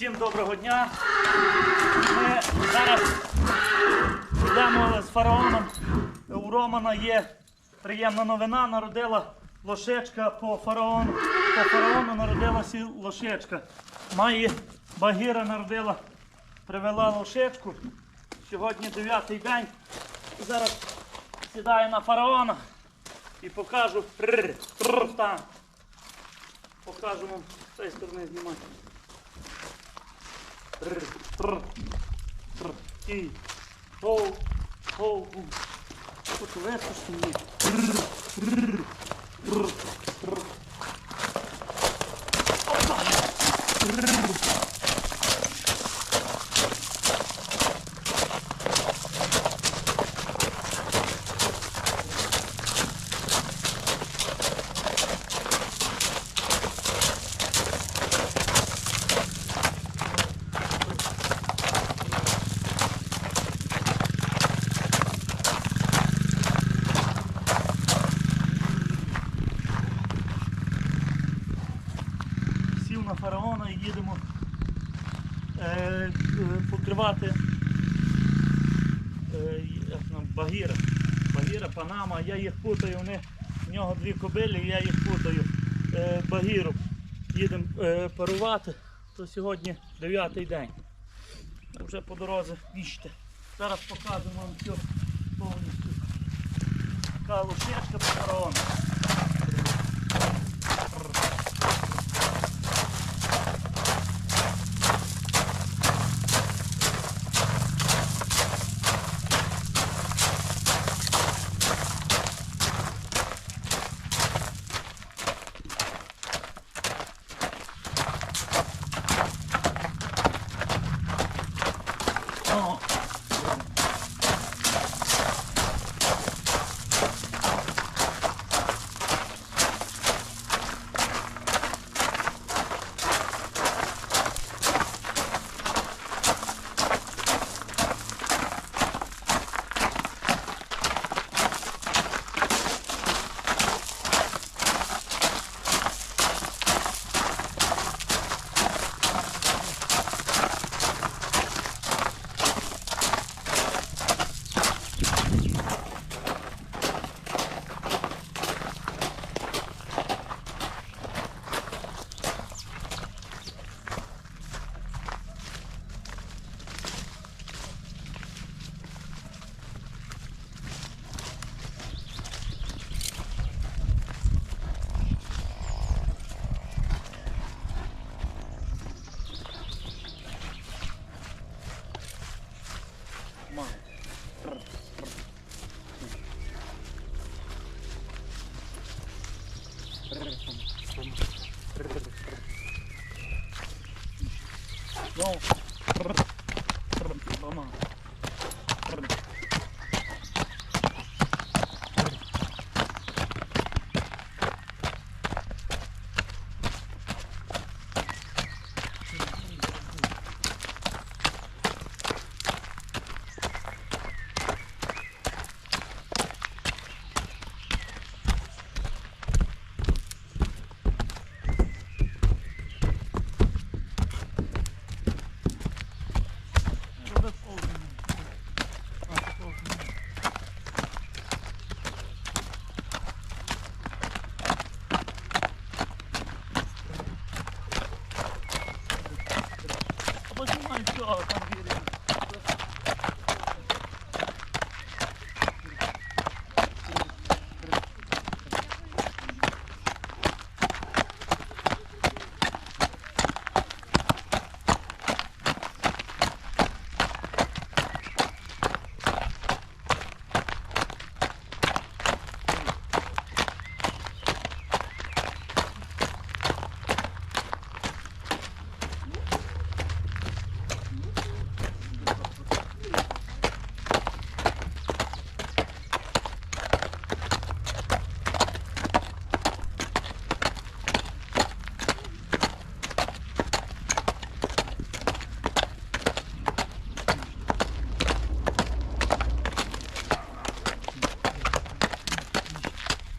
Всім доброго дня. Ми зараз йдемо з фараоном. У Романа є приємна новина. Народила лошечка по фараону. По фараону народилася лошечка. Має Багіра народила, привела лошечку. Сьогодні дев'ятий день. Зараз сідаю на фараона і покажу. Покажу вам з цієї сторони знімати. Трр, трр, трр, і, хоу, хоу, гу. Хочу випусти мені. Трр, трр, трр, трр. Опа! Трр. Сів на фараона і їдемо е, е, покривати е, як нам, Багіра. Багіра, Панама, я їх путаю, вони, в нього дві кобилі, я їх путаю. Е, Багіру. Їдемо е, парувати, то сьогодні дев'ятий день. Вже по дорозі вічте. Зараз покажемо вам все повністю. Така лошечка по фараону. О, мама. Ну, мама. А Познімай все, там вірю.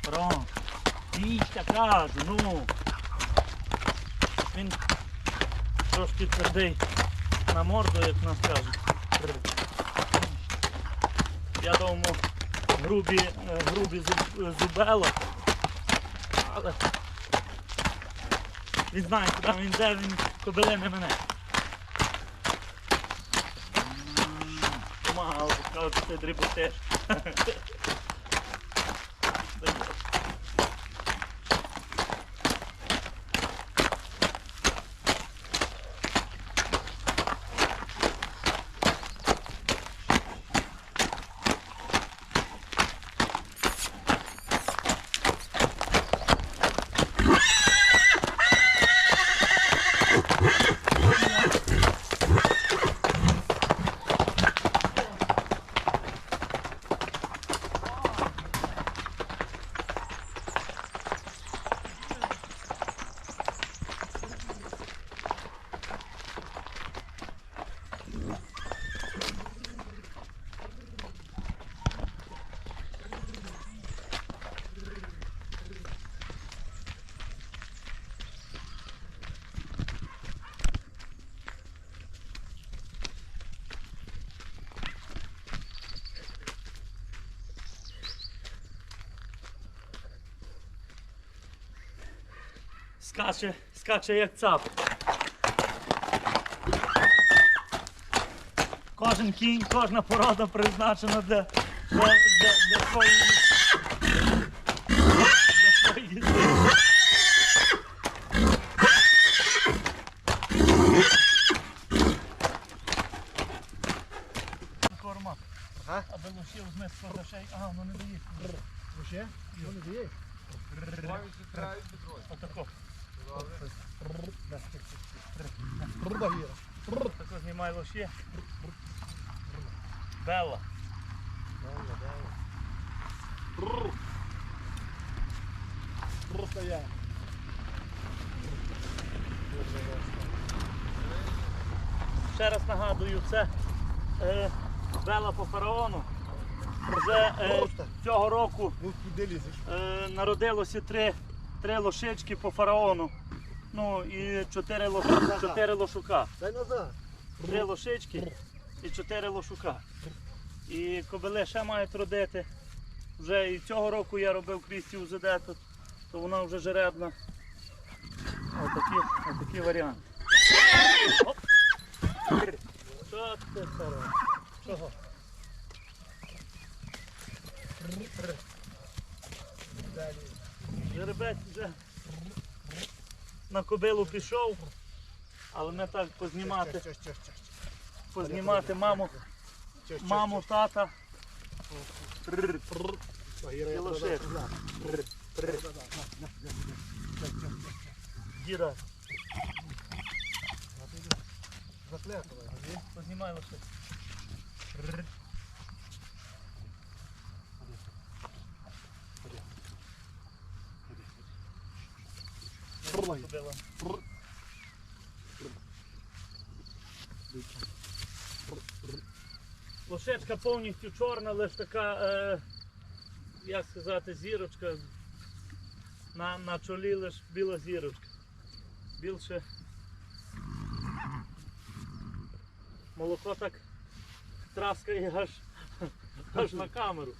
Пронto. Ixi, кажу, ну. Він Трошки твердий на морду, як нас кажуть. Я думаю, грубі, е, грубі зуб- зубела. Але він знає, куди він йде, він кобили не мене. Сказав, що ти Скаче, скаче як цап. Кожен кінь, кожна порода призначена для, для, для, для своєї. Для своєї їзди. Корма. Ага. Аби лошів з мис продашей. Ага, воно не дає. Ну, не діє. Отако. Тако знімай лоші. Белла. Просто я. Ще раз нагадую, це е, Бела по фараону. Вже е, цього року Ну, е, народилося три, три лошички по фараону. Ну і чотири, лош... чотири лошука. Дай назад. Три лошички і чотири лошука. І кобили ще мають родити. Вже і цього року я робив крісті УЗД, то, то вона вже жеребна. Отакі, отакі варіанти. Оп. Що це робиш? Чого? Жеребець вже на кобилу пішов, але не так познімати, познімати маму, маму, тата. чш. Багіра, я Білошер. продав. На. Да, да, на, на, на, на. Діда, Заплякала, ні? познімай лише. Багіра. Лошечка повністю чорна, лише така, е, як сказати, зірочка. На, на чолі лише біла зірочка. Більше молоко так траскає аж, аж на камеру.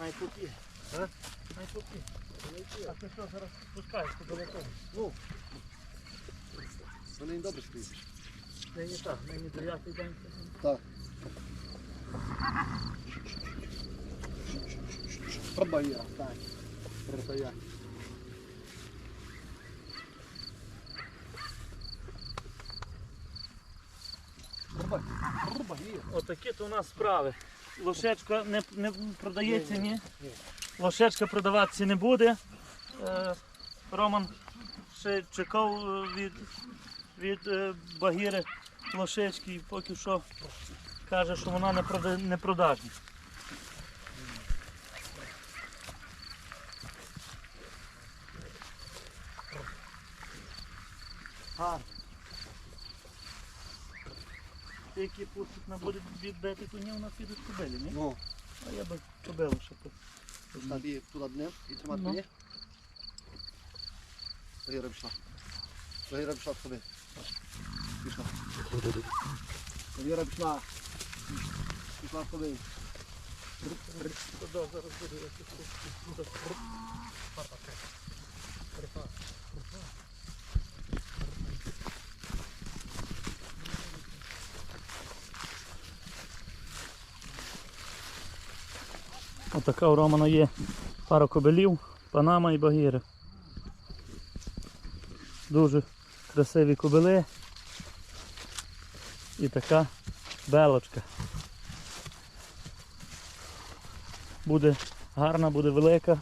Най попі. А? Най попі. А ти що зараз пускаєш по далеко? Ну. Вони не добре стоїть. Нині так, нині дев'ятий день. Так. Багіра, так. Просто Отакі то у нас справи. Лошечка не, не продається, ні? Лошечка продаватися не буде. Е, Роман ще чекав е, від, від е, Багіри лошечки і поки що каже, що вона не, прода, не продажна. Які пустять на буде відбити коні, у нас підуть кобилі, ні? Ну, А я би кобилу ще по. так і туди днем і тримати Ну. коні. Багіра пішла. Багіра пішла туди. Пішла. Багіра пішла. Пішла туди. Туди зараз буде я Отака у Романа є пара кобелів, панама і багіри. Дуже красиві кобели. І така белочка. Буде гарна, буде велика.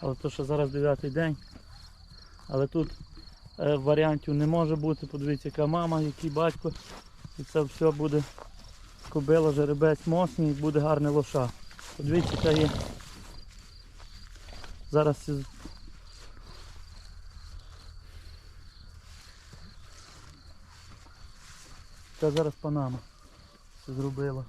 Але то, що зараз 9 день. Але тут е, варіантів не може бути. Подивіться, яка мама, який батько. І це все буде кобила, жеребець мосний буде гарне лоша. Подивіться, яка є. Зараз Це зараз панама це зробила.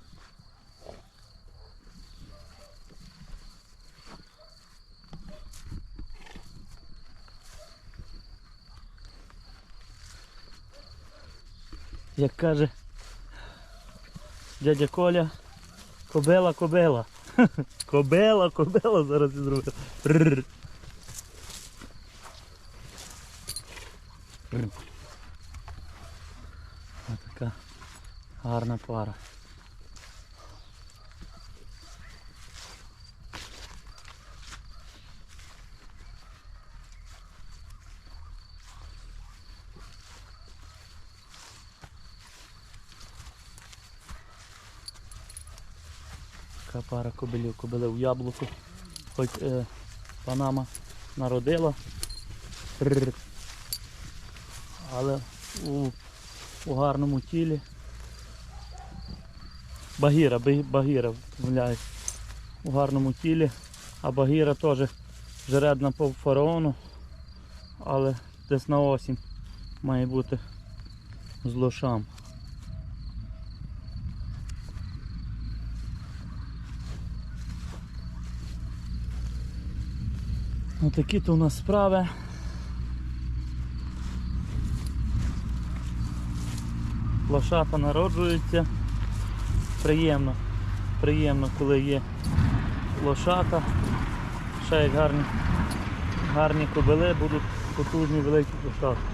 Як каже дядя Коля, кобела, кобела. Кобела, кобела зараз зробила. Ось. Рррр. Гарна пара. Така пара кобилів, кобили в яблуку. Хоч е, панама народила. Але у, у гарному тілі. Багіра, багіра, вмовляюсь. У гарному тілі. А багіра теж жеребна по фараону. Але десь на осінь має бути з лошам. Отакі то у нас справи. Лошата народжується. Приємно. Приємно, коли є лошата. Ще як гарні, гарні кобили будуть потужні великі лошата.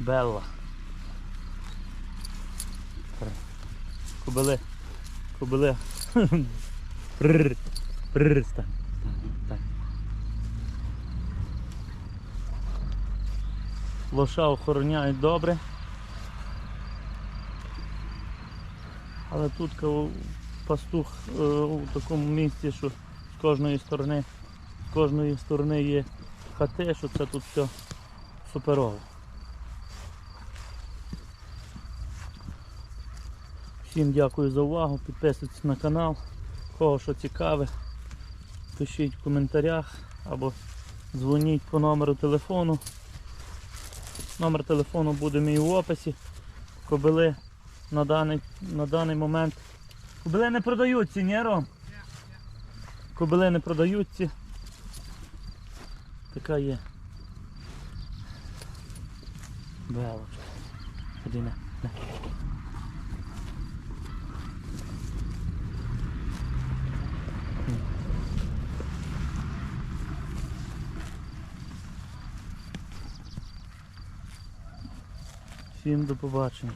Белла. Кобили. Кобили. Прррр. Прррр. Стань. Так. Лоша охороняють добре. Але тут пастух е, у такому місці, що з кожної сторони, з кожної сторони є хати, що це тут все суперово. Всім дякую за увагу. Підписуйтесь на канал. Кого що цікаве, пишіть в коментарях або дзвоніть по номеру телефону. Номер телефону буде мій у описі. Кобили на даний, на даний момент. Кобили не продаються, ні, Ром? Кобили не продаються. Така є. Белочка. Ходи на. Всім до побачення.